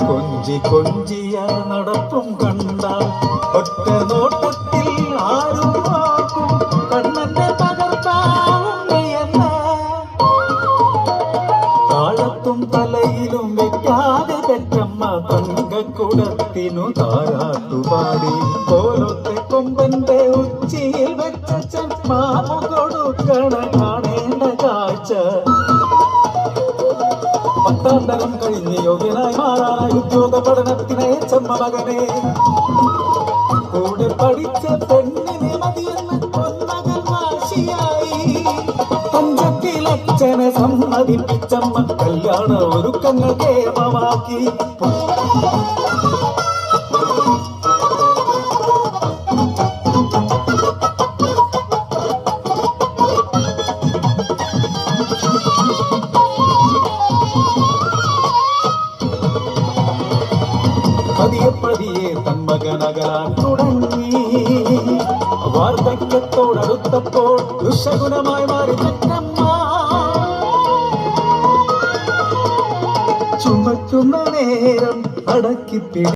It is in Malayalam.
കൊഞ്ചി കൊഞ്ചിയ നടപ്പും കണ്ടാൽ ഒറ്റ നോട്ടത്തിൽ താഴത്തും തലയിലും വെക്കാതെ തെറ്റമ്മ തങ്കക്കുടത്തിനു താരാട്ടുപാടി. കോലത്തെ കൊമ്പന്റെ ഉച്ചിയിൽ വെച്ച ചെമ്മാമു കൊടുക്കണ കാണേണ്ട കാഴ്ച. പത്താം തരം കഴിഞ്ഞ് യോഗ്യനായി മാറാനായി ഉദ്യോഗ പഠനത്തിനെ ചെമ്മ മകനെ. കൂടെ പഠിച്ച പെണ്ണിനെ മതിയെന്ന് മകൻ വാശിയായി പഞ്ചത്തിലച്ഛനെ സമ്മതിപ്പിച്ചമ്മ കല്യാണ ഒരുക്കങ്ങൾ കേമമാക്കി പതിയെ പതിയെ തന്മകനകലാൻ തുടങ്ങി. വാർദ്ധക്യത്തോടടുത്തപ്പോൾ ദുഷഗുണമായി മാറി തെറ്റമ്മ ചുമക്കുന്ന നേരം അടക്കി പിടി